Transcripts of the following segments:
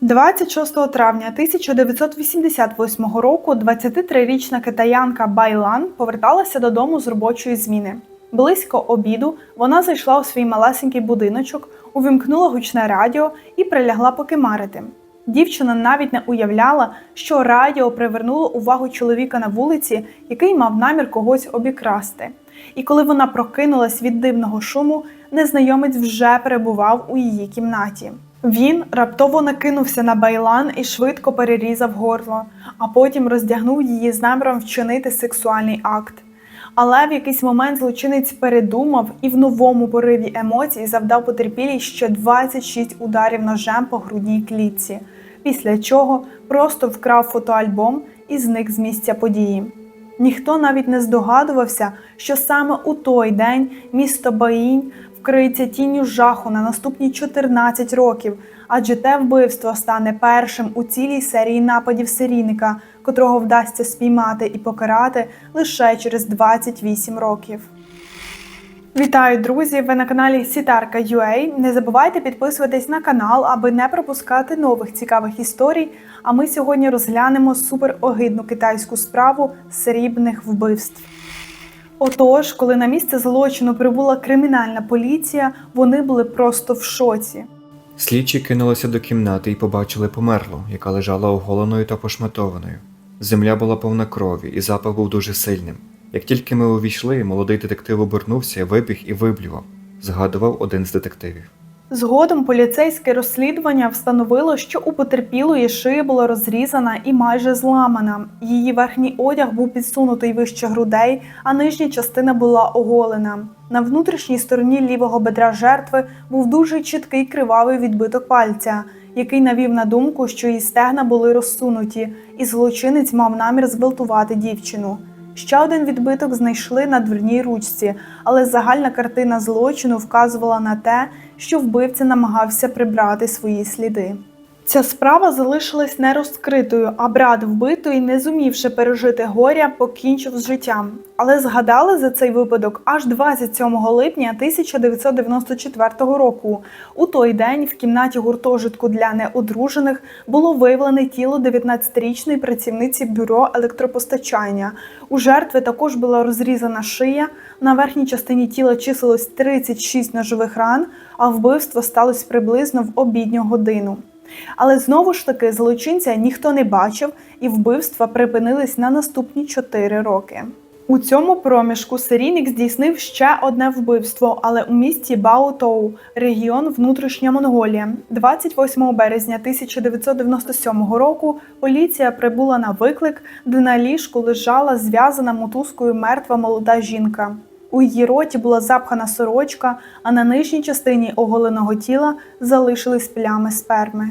26 травня 1988 року 23-річна китаянка Байлан поверталася додому з робочої зміни. Близько обіду вона зайшла у свій малесенький будиночок, увімкнула гучне радіо і прилягла покимарити. Дівчина навіть не уявляла, що радіо привернуло увагу чоловіка на вулиці, який мав намір когось обікрасти. І коли вона прокинулась від дивного шуму, незнайомець вже перебував у її кімнаті. Він раптово накинувся на байлан і швидко перерізав горло, а потім роздягнув її з наміром вчинити сексуальний акт. Але в якийсь момент злочинець передумав і в новому пориві емоцій завдав потерпілій ще 26 ударів ножем по грудній клітці, після чого просто вкрав фотоальбом і зник з місця події. Ніхто навіть не здогадувався, що саме у той день місто Баїнь вкриється тінню жаху на наступні 14 років, адже те вбивство стане першим у цілій серії нападів серійника, котрого вдасться спіймати і покарати лише через 28 років. Вітаю, друзі! Ви на каналі Сітарка UA. Не забувайте підписуватись на канал, аби не пропускати нових цікавих історій. А ми сьогодні розглянемо суперогидну китайську справу срібних вбивств. Отож, коли на місце злочину прибула кримінальна поліція, вони були просто в шоці. Слідчі кинулися до кімнати і побачили померлу, яка лежала оголеною та пошматованою. Земля була повна крові, і запах був дуже сильним. Як тільки ми увійшли, молодий детектив обернувся, вибіг і виблював, згадував один з детективів. Згодом поліцейське розслідування встановило, що у потерпілої шия була розрізана і майже зламана. Її верхній одяг був підсунутий вище грудей, а нижня частина була оголена. На внутрішній стороні лівого бедра жертви був дуже чіткий кривавий відбиток пальця, який навів на думку, що її стегна були розсунуті, і злочинець мав намір зґвалтувати дівчину. Ще один відбиток знайшли на дверній ручці, але загальна картина злочину вказувала на те, що вбивця намагався прибрати свої сліди. Ця справа залишилась нерозкритою, а брат вбитої, не зумівши пережити горя, покінчив з життям. Але згадали за цей випадок аж 27 липня 1994 року. У той день в кімнаті гуртожитку для неодружених було виявлене тіло 19-річної працівниці бюро електропостачання. У жертви також була розрізана шия. На верхній частині тіла числилось 36 ножових ран, а вбивство сталося приблизно в обідню годину. Але знову ж таки злочинця ніхто не бачив, і вбивства припинились на наступні 4 роки. У цьому проміжку серійник здійснив ще одне вбивство, але у місті Баотоу, регіон Внутрішня Монголія. 28 березня 1997 року поліція прибула на виклик, де на ліжку лежала зв'язана мотузкою мертва молода жінка. У її роті була запхана сорочка, а на нижній частині оголеного тіла залишились плями сперми.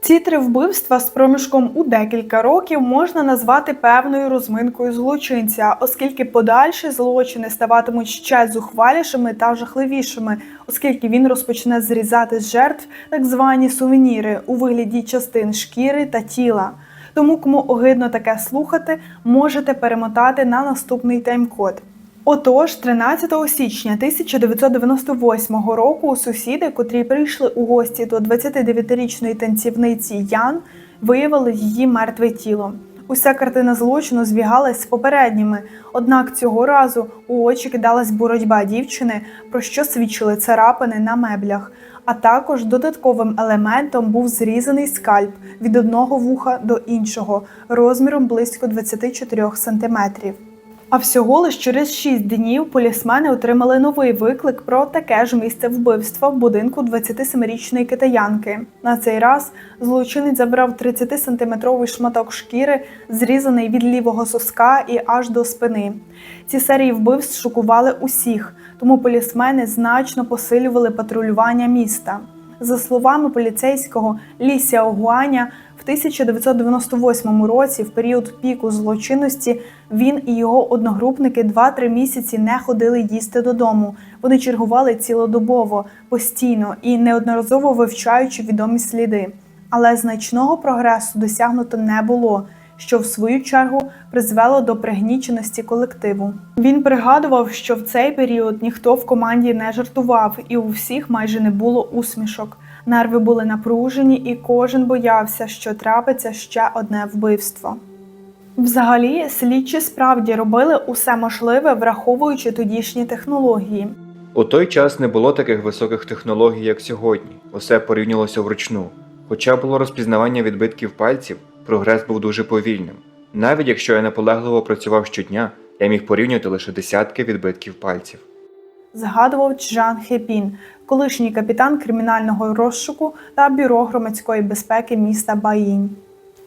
Ці три вбивства з проміжком у декілька років можна назвати певною розминкою злочинця, оскільки подальші злочини ставатимуть ще зухвалішими та жахливішими, оскільки він розпочне зрізати з жертв так звані сувеніри у вигляді частин шкіри та тіла. Тому, кому огидно таке слухати, можете перемотати на наступний тайм-код. Отож, 13 січня 1998 року сусіди, котрі прийшли у гості до 29-річної танцівниці Ян, виявили її мертве тіло. Уся картина злочину збігалась з попередніми, однак цього разу у очі кидалась боротьба дівчини, про що свідчили царапини на меблях. А також додатковим елементом був зрізаний скальп від одного вуха до іншого, розміром близько 24 сантиметрів. А всього лиш через 6 днів полісмени отримали новий виклик про таке ж місце вбивства в будинку 27-річної китаянки. На цей раз злочинець забрав 30-сантиметровий шматок шкіри, зрізаний від лівого соска і аж до спини. Ці серії вбивств шокували усіх, тому полісмени значно посилювали патрулювання міста. За словами поліцейського Лі Сяогуаня, в 1998 році, в період піку злочинності, він і його одногрупники 2-3 місяці не ходили їсти додому. Вони чергували цілодобово, постійно і неодноразово вивчаючи відомі сліди. Але значного прогресу досягнуто не було. що в свою чергу призвело до пригніченості колективу. Він пригадував, що в цей період ніхто в команді не жартував, і у всіх майже не було усмішок. Нерви були напружені, і кожен боявся, що трапиться ще одне вбивство. Взагалі, слідчі справді робили усе можливе, враховуючи тодішні технології. У той час не було таких високих технологій, як сьогодні. Усе порівнювалося вручну. Хоча було розпізнавання відбитків пальців, прогрес був дуже повільним. Навіть якщо я наполегливо працював щодня, я міг порівнювати лише десятки відбитків пальців. Згадував Чжан Хепін, колишній капітан кримінального розшуку та бюро громадської безпеки міста Баїнь.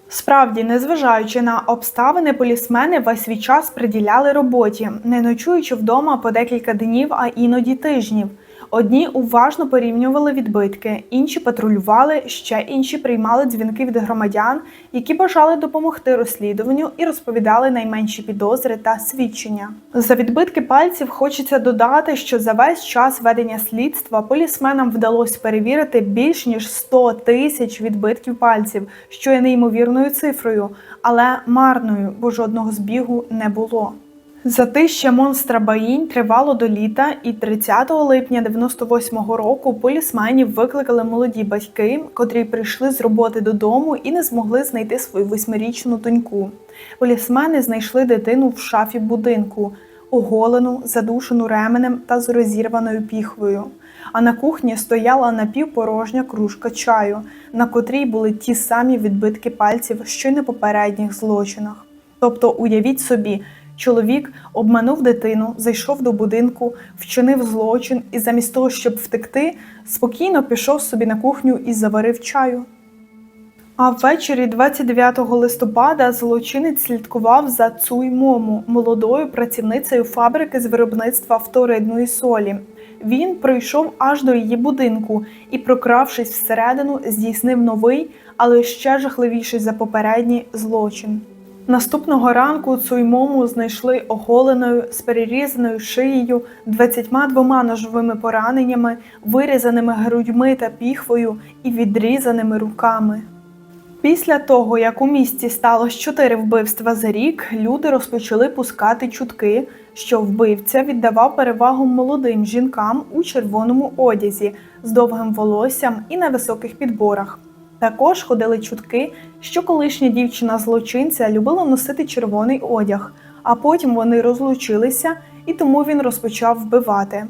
Справді, незважаючи на обставини, полісмени весь свій час приділяли роботі, не ночуючи вдома по декілька днів, а іноді тижнів. Одні уважно порівнювали відбитки, інші патрулювали, ще інші приймали дзвінки від громадян, які бажали допомогти розслідуванню і розповідали найменші підозри та свідчення. За відбитки пальців хочеться додати, що за весь час ведення слідства полісменам вдалося перевірити більш ніж 100 тисяч відбитків пальців, що є неймовірною цифрою, але марною, бо жодного збігу не було. Затища монстра Баїнь тривало до літа, і 30 липня 98-го року полісменів викликали молоді батьки, котрі прийшли з роботи додому і не змогли знайти свою восьмирічну доньку. Полісмени знайшли дитину в шафі будинку, оголену, задушену ременем та з розірваною піхвою. А на кухні стояла напівпорожня кружка чаю, на котрій були ті самі відбитки пальців, що й на попередніх злочинах. Тобто, уявіть собі, чоловік обманув дитину, зайшов до будинку, вчинив злочин і замість того, щоб втекти, спокійно пішов собі на кухню і заварив чаю. А ввечері 29 листопада злочинець слідкував за Цуй Мому, молодою працівницею фабрики з виробництва фторидної солі. Він пройшов аж до її будинку і, прокравшись всередину, здійснив новий, але ще жахливіший за попередній злочин. Наступного ранку Цуймому знайшли оголеною з перерізаною шиєю, 22 ножовими пораненнями, вирізаними грудьми та піхвою і відрізаними руками. Після того, як у місті сталося чотири вбивства за рік, люди розпочали пускати чутки, що вбивця віддавав перевагу молодим жінкам у червоному одязі з довгим волоссям і на високих підборах. Також ходили чутки, що колишня дівчина злочинця любила носити червоний одяг, а потім вони розлучилися, і тому він розпочав вбивати.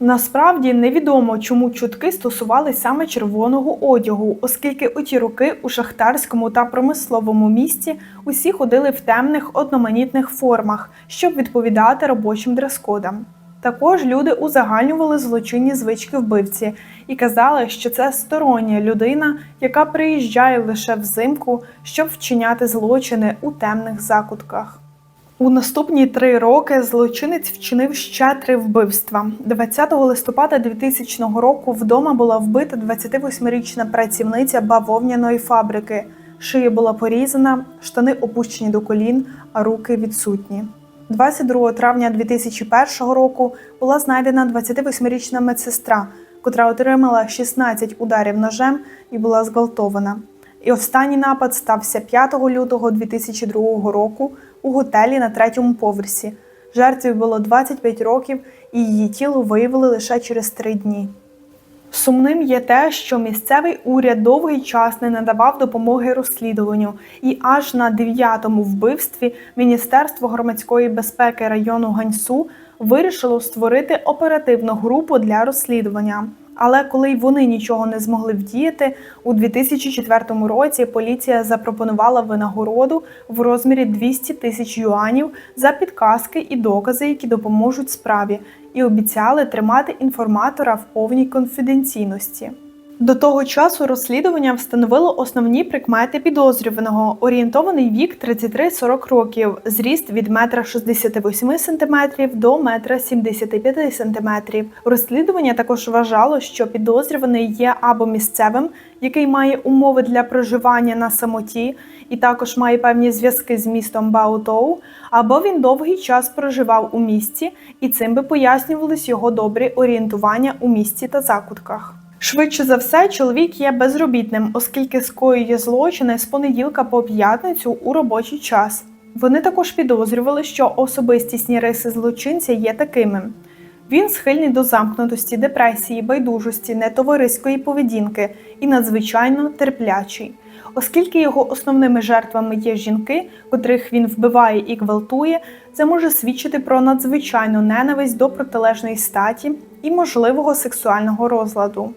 Насправді невідомо, чому чутки стосувалися саме червоного одягу, оскільки у ті роки у шахтарському та промисловому місті усі ходили в темних одноманітних формах, щоб відповідати робочим дрес-кодам. Також люди узагальнювали злочинні звички вбивці і казали, що це стороння людина, яка приїжджає лише взимку, щоб вчиняти злочини у темних закутках. У наступні три роки злочинець вчинив ще три вбивства. 20 листопада 2000 року вдома була вбита 28-річна працівниця бавовняної фабрики. Шия була порізана, штани опущені до колін, а руки відсутні. 22 травня 2001 року була знайдена 28-річна медсестра, котра отримала 16 ударів ножем і була зґвалтована. І останній напад стався 5 лютого 2002 року у готелі на третьому поверсі. Жертві було 25 років, і її тіло виявили лише через три дні. Сумним є те, що місцевий уряд довгий час не надавав допомоги розслідуванню, і аж на дев'ятому вбивстві Міністерство громадської безпеки району Ганьсу вирішило створити оперативну групу для розслідування. Але коли й вони нічого не змогли вдіяти, у 2004 році поліція запропонувала винагороду в розмірі 200 тисяч юанів за підказки і докази, які допоможуть справі, і обіцяли тримати інформатора в повній конфіденційності. До того часу розслідування встановило основні прикмети підозрюваного. Орієнтований вік 33-40 років, зріст від 1,68 см до 1,75 см. Розслідування також вважало, що підозрюваний є або місцевим, який має умови для проживання на самоті, і також має певні зв'язки з містом Баотоу, або він довгий час проживав у місті, і цим би пояснювались його добрі орієнтування у місті та закутках. Швидше за все, чоловік є безробітним, оскільки скоює злочини з понеділка по п'ятницю у робочий час. Вони також підозрювали, що особистісні риси злочинця є такими: він схильний до замкнутості, депресії, байдужості, нетовариської поведінки і надзвичайно терплячий. Оскільки його основними жертвами є жінки, котрих він вбиває і гвалтує, це може свідчити про надзвичайну ненависть до протилежної статі і можливого сексуального розладу.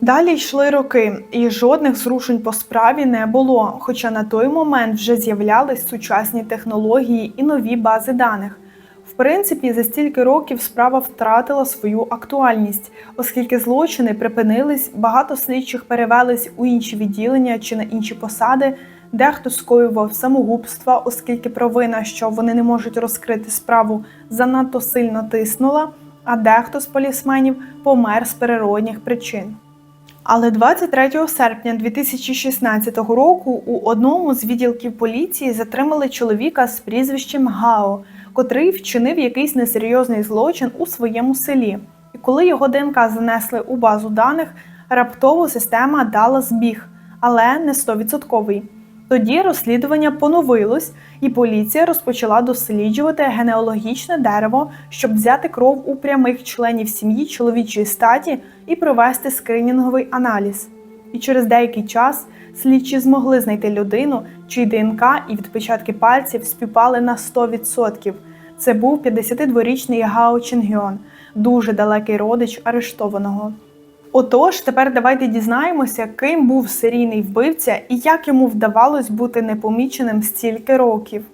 Далі йшли роки, і жодних зрушень по справі не було, хоча на той момент вже з'являлись сучасні технології і нові бази даних. В принципі, за стільки років справа втратила свою актуальність, оскільки злочини припинились, багато слідчих перевелись у інші відділення чи на інші посади, дехто скоював самогубства, оскільки провина, що вони не можуть розкрити справу, занадто сильно тиснула, а дехто з полісменів помер з природних причин. Але 23 серпня 2016 року у одному з відділків поліції затримали чоловіка з прізвищем Гао, котрий вчинив якийсь несерйозний злочин у своєму селі. І коли його ДНК занесли у базу даних, раптово система дала збіг, але не 100%. Тоді розслідування поновилось, і поліція розпочала досліджувати генеалогічне дерево, щоб взяти кров у прямих членів сім'ї чоловічої статі і провести скринінговий аналіз. І через деякий час слідчі змогли знайти людину, чий ДНК і відпечатки пальців співпали на 100%. Це був 52-річний Гао Чінгьон, дуже далекий родич арештованого. Отож, тепер давайте дізнаємося, ким був серійний вбивця і як йому вдавалось бути непоміченим стільки років.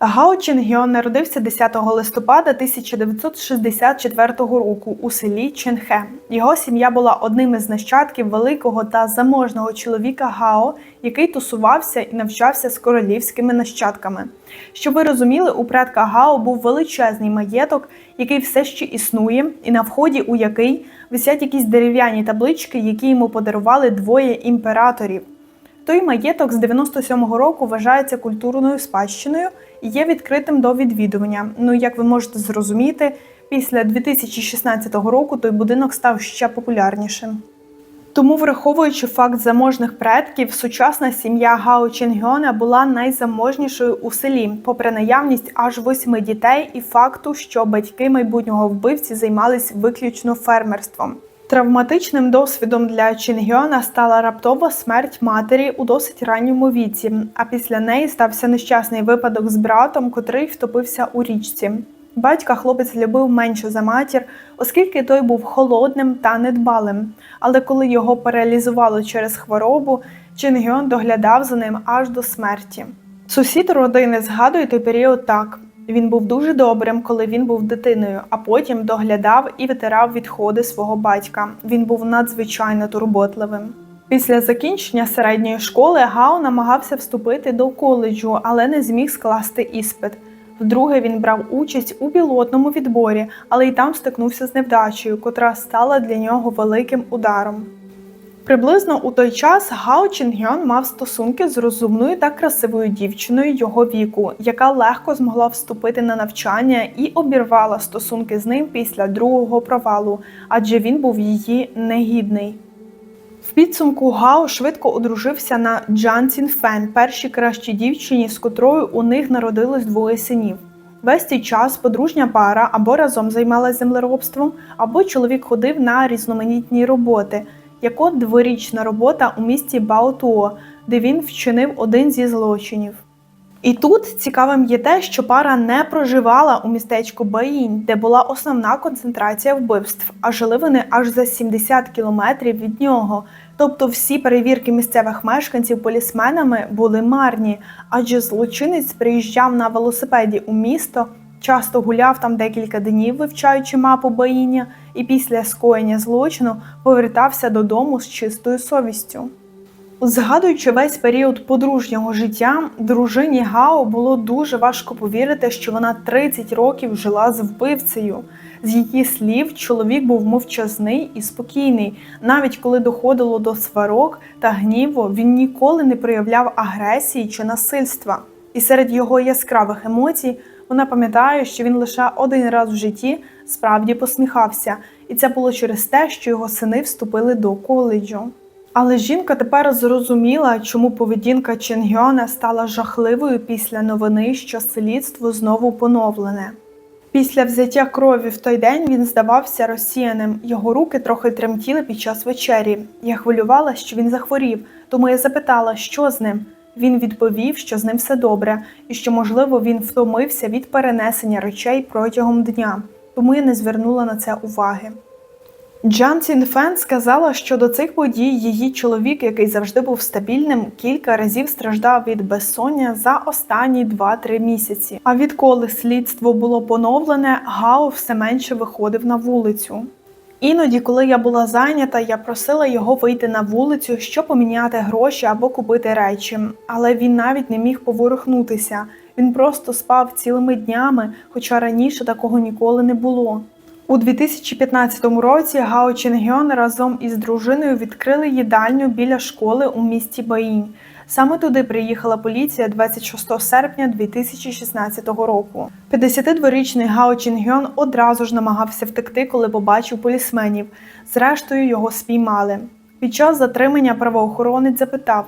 Гао Ченгьон народився 10 листопада 1964 року у селі Ченхе. Його сім'я була одним із нащадків великого та заможного чоловіка Гао, який тусувався і навчався з королівськими нащадками. Щоб ви розуміли, у предка Гао був величезний маєток, який все ще існує, і на вході у який висять якісь дерев'яні таблички, які йому подарували двоє імператорів. Той маєток з 97-го року вважається культурною спадщиною і є відкритим до відвідування. Ну, як ви можете зрозуміти, після 2016 року той будинок став ще популярнішим. Тому, враховуючи факт заможних предків, сучасна сім'я Гао Ченгьона була найзаможнішою у селі, попри наявність аж восьми дітей і факту, що батьки майбутнього вбивці займались виключно фермерством. Травматичним досвідом для Чінгьона стала раптова смерть матері у досить ранньому віці, а після неї стався нещасний випадок з братом, котрий втопився у річці. Батька хлопець любив менше за матір, оскільки той був холодним та недбалим. Але коли його паралізувало через хворобу, Чінгьон доглядав за ним аж до смерті. Сусід родини згадує той період так: він був дуже добрим, коли він був дитиною, а потім доглядав і витирав відходи свого батька. Він був надзвичайно турботливим. Після закінчення середньої школи Гао намагався вступити до коледжу, але не зміг скласти іспит. Вдруге він брав участь у пілотному відборі, але й там стикнувся з невдачею, котра стала для нього великим ударом. Приблизно у той час Гао Чінгьон мав стосунки з розумною та красивою дівчиною його віку, яка легко змогла вступити на навчання і обірвала стосунки з ним після другого провалу, адже він був її негідний. В підсумку Гао швидко одружився на Джан Цінфен, першій кращій дівчині, з котрою у них народилось двоє синів. Весь цей час подружня пара або разом займалась землеробством, або чоловік ходив на різноманітні роботи, як от дворічна робота у місті Баотуо, де він вчинив один зі злочинів. І тут цікавим є те, що пара не проживала у містечку Баїнь, де була основна концентрація вбивств, а жили вони аж за 70 кілометрів від нього. Тобто всі перевірки місцевих мешканців полісменами були марні, адже злочинець приїжджав на велосипеді у місто, часто гуляв там декілька днів, вивчаючи мапу Баїня, і після скоєння злочину повертався додому з чистою совістю. Згадуючи весь період подружнього життя, дружині Гао було дуже важко повірити, що вона 30 років жила з вбивцею. З її слів, чоловік був мовчазний і спокійний. Навіть коли доходило до сварок та гніву, він ніколи не проявляв агресії чи насильства. І серед його яскравих емоцій вона пам'ятає, що він лише один раз в житті справді посміхався, і це було через те, що його сини вступили до коледжу. Але жінка тепер зрозуміла, чому поведінка Ченгьона стала жахливою після новини, що слідство знову поновлене. Після взяття крові в той день він здавався розсіяним. Його руки трохи тремтіли під час вечері. Я хвилювалася, що він захворів, тому я запитала, що з ним. Він відповів, що з ним все добре, і що, можливо, він втомився від перенесення речей протягом дня, тому я не звернула на це уваги. Джан Цінфен сказала, що до цих подій її чоловік, який завжди був стабільним, кілька разів страждав від безсоння за останні 2-3 місяці. А відколи слідство було поновлене, Гао все менше виходив на вулицю. Іноді, коли я була зайнята, я просила його вийти на вулицю, щоб поміняти гроші або купити речі, але він навіть не міг поворухнутися. Він просто спав цілими днями, хоча раніше такого ніколи не було. У 2015 році Гао Ченгьон разом із дружиною відкрили їдальню біля школи у місті Баїнь. Саме туди приїхала поліція 26 серпня 2016 року. 52-річний Гао Чінгьон одразу ж намагався втекти, коли побачив полісменів. Зрештою, його спіймали. Під час затримання правоохоронець запитав: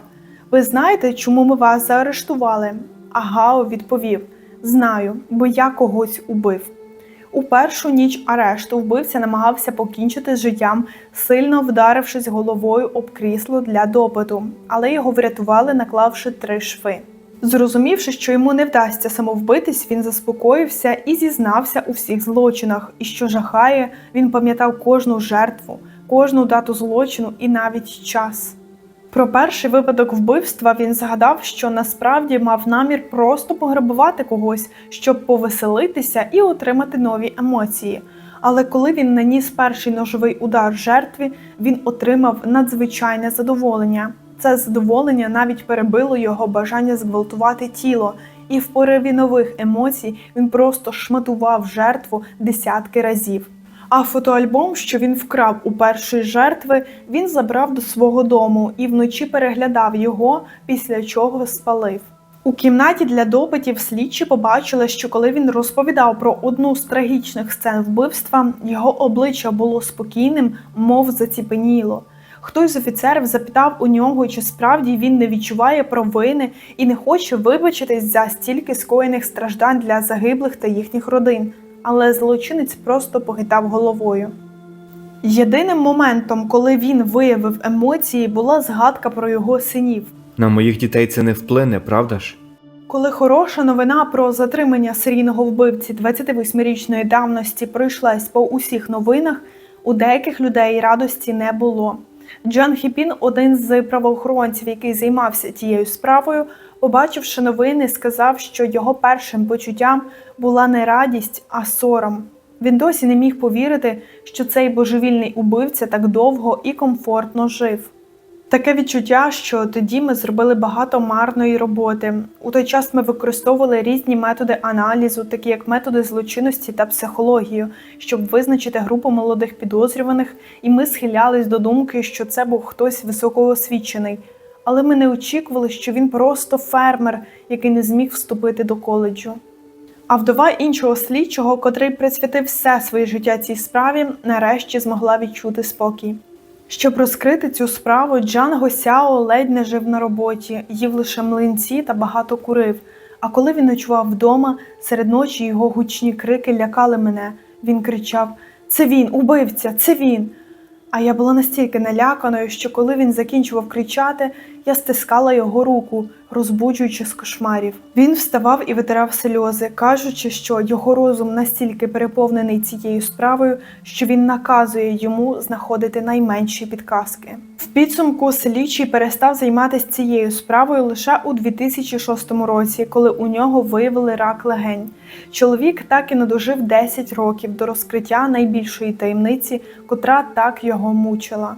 Ви знаєте, чому ми вас заарештували? А Гао відповів: Знаю, бо я когось убив. У першу ніч арешту вбивця намагався покінчити з життям, сильно вдарившись головою об крісло для допиту, але його врятували, наклавши три шви. Зрозумівши, що йому не вдасться самовбитись, він заспокоївся і зізнався у всіх злочинах. І що жахає, він пам'ятав кожну жертву, кожну дату злочину і навіть час. Про перший випадок вбивства він згадав, що насправді мав намір просто пограбувати когось, щоб повеселитися і отримати нові емоції. Але коли він наніс перший ножовий удар жертві, він отримав надзвичайне задоволення. Це задоволення навіть перебило його бажання зґвалтувати тіло, і в пориві нових емоцій він просто шматував жертву десятки разів. А фотоальбом, що він вкрав у першої жертви, він забрав до свого дому і вночі переглядав його, після чого спалив. У кімнаті для допитів слідчі побачили, що коли він розповідав про одну з трагічних сцен вбивства, його обличчя було спокійним, мов заціпеніло. Хтось з офіцерів запитав у нього, чи справді він не відчуває провини і не хоче вибачитись за стільки скоєних страждань для загиблих та їхніх родин але злочинець просто похитав головою. Єдиним моментом, коли він виявив емоції, була згадка про його синів. На моїх дітей це не вплине, правда ж? Коли хороша новина про затримання серійного вбивці 28-річної давності пройшлась по усіх новинах, у деяких людей радості не було. Джан Хіпін, один з правоохоронців, який займався тією справою, побачивши новини, сказав, що його першим почуттям була не радість, а сором. Він досі не міг повірити, що цей божевільний убивця так довго і комфортно жив. Таке відчуття, що тоді ми зробили багато марної роботи. У той час ми використовували різні методи аналізу, такі як методи злочинності та психологію, щоб визначити групу молодих підозрюваних, і ми схилялись до думки, що це був хтось високоосвічений. Але ми не очікували, що він просто фермер, який не зміг вступити до коледжу. А вдова іншого слідчого, котрий присвятив все своє життя цій справі, нарешті змогла відчути спокій. Щоб розкрити цю справу, Джан Госяо ледь не жив на роботі, їв лише млинці та багато курив. А коли він ночував вдома, серед ночі його гучні крики лякали мене. Він кричав: Це він, убивця, це він. А я була настільки наляканою, що коли він закінчував кричати, я стискала його руку, розбуджуючи з кошмарів. Він вставав і витирав сльози, кажучи, що його розум настільки переповнений цією справою, що він наказує йому знаходити найменші підказки. В підсумку слідчий перестав займатися цією справою лише у 2006 році, коли у нього виявили рак легень. Чоловік так і не дожив 10 років до розкриття найбільшої таємниці, котра так його мучила.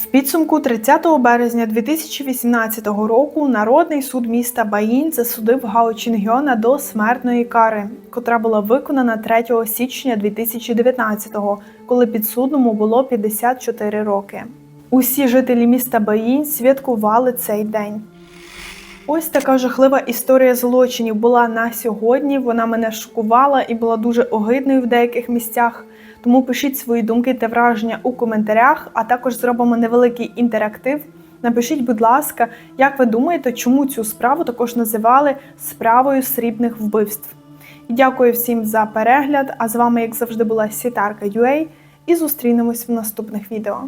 В підсумку 30 березня 2018 року Народний суд міста Баїн засудив Гао Чінгьона до смертної кари, котра була виконана 3 січня 2019-го, коли підсудному було 54 роки. Усі жителі міста Баїн святкували цей день. Ось така жахлива історія злочинів була на сьогодні. Вона мене шокувала і була дуже огидною в деяких місцях. Тому пишіть свої думки та враження у коментарях, а також зробимо невеликий інтерактив. Напишіть, будь ласка, як ви думаєте, чому цю справу також називали справою срібних вбивств? Дякую всім за перегляд. А з вами, як завжди, була Сітарка UA і зустрінемось в наступних відео.